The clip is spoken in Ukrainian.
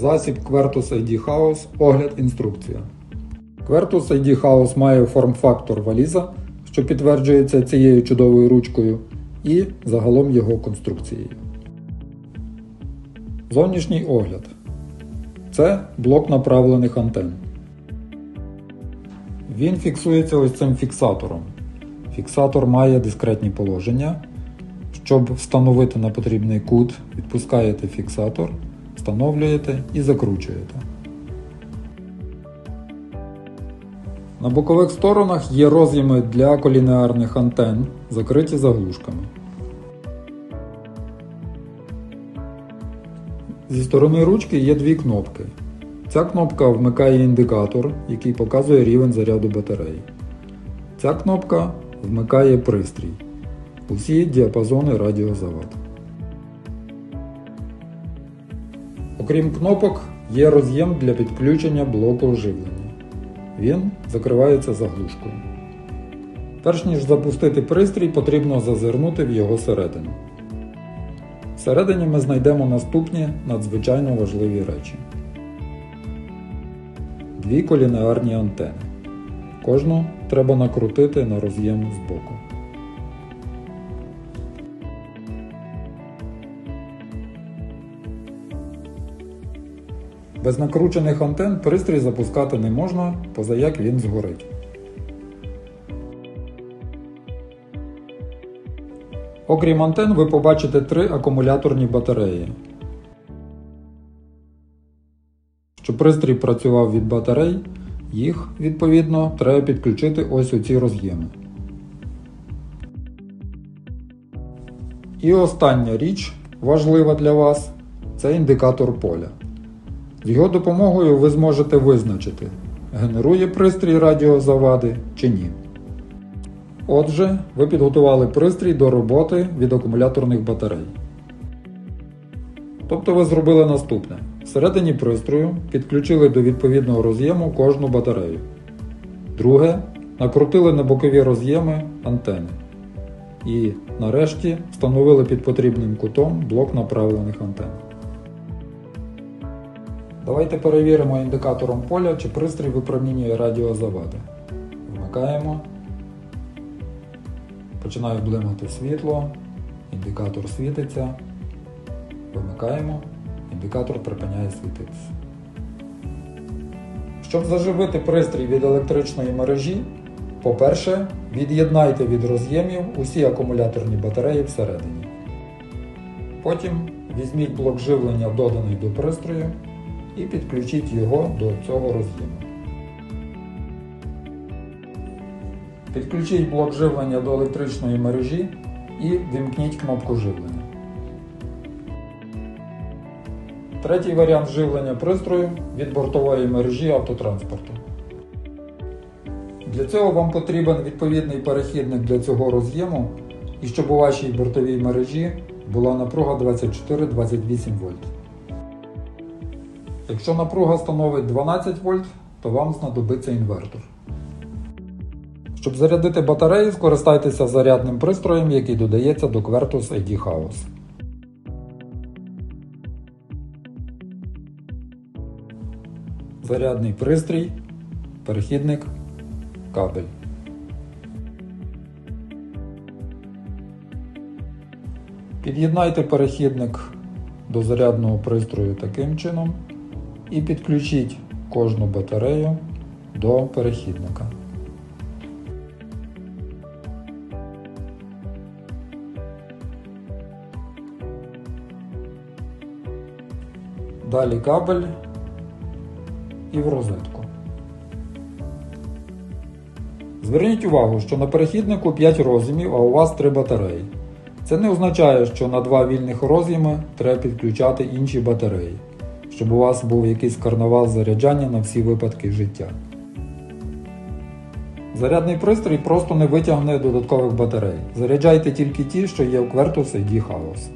Засіб Quertus ID House Огляд інструкція. Quertus ID House має форм-фактор валіза, що підтверджується цією чудовою ручкою, і загалом його конструкцією. Зовнішній огляд. Це блок направлених антенн. Він фіксується ось цим фіксатором. Фіксатор має дискретні положення. Щоб встановити на потрібний кут, відпускаєте фіксатор, встановлюєте і закручуєте. На бокових сторонах є роз'єми для колінеарних антенн, закриті заглушками. Зі сторони ручки є дві кнопки. Ця кнопка вмикає індикатор, який показує рівень заряду батареї. Ця кнопка вмикає пристрій. Усі діапазони радіозавад. Окрім кнопок, є роз'єм для підключення блоку живлення. Він закривається заглушкою. Перш ніж запустити пристрій, потрібно зазирнути в його середину. Всередині ми знайдемо наступні надзвичайно важливі речі. Дві колінеарні антени. Кожну треба накрутити на роз'єм збоку. Без накручених антен пристрій запускати не можна, поза як він згорить. Окрім антен, ви побачите три акумуляторні батареї. Щоб пристрій працював від батарей, їх, відповідно, треба підключити ось у ці роз'єми. І остання річ, важлива для вас, це індикатор поля. Його допомогою ви зможете визначити, генерує пристрій радіозавади чи ні. Отже, ви підготували пристрій до роботи від акумуляторних батарей. Тобто ви зробили наступне. Всередині пристрою підключили до відповідного роз'єму кожну батарею. Друге, накрутили на бокові роз'єми антени. І нарешті встановили під потрібним кутом блок направлених антен. Давайте перевіримо індикатором поля, чи пристрій випромінює радіозавади. Вмикаємо. Починає блимати світло, індикатор світиться. Вимикаємо, індикатор припиняє світитися. Щоб заживити пристрій від електричної мережі, по-перше, від'єднайте від роз'ємів усі акумуляторні батареї всередині. Потім візьміть блок живлення, доданий до пристрою, і підключіть його до цього роз'єму. Підключіть блок живлення до електричної мережі і вімкніть кнопку живлення. Третій варіант живлення пристрою від бортової мережі автотранспорту. Для цього вам потрібен відповідний перехідник для цього роз'єму і щоб у вашій бортовій мережі була напруга 24-28 вольт. Якщо напруга становить 12 вольт, то вам знадобиться інвертор. Щоб зарядити батареї, скористайтеся зарядним пристроєм, який додається до Quertus ID House. Зарядний пристрій, перехідник, кабель. Під'єднайте перехідник до зарядного пристрою таким чином і підключіть кожну батарею до перехідника. Далі кабель і в розетку. Зверніть увагу, що на перехіднику 5 роз'ємів, а у вас 3 батареї. Це не означає, що на два вільних роз'єми треба підключати інші батареї, щоб у вас був якийсь карнавал заряджання на всі випадки життя. Зарядний пристрій просто не витягне додаткових батарей. Заряджайте тільки ті, що є в Quertus ID House.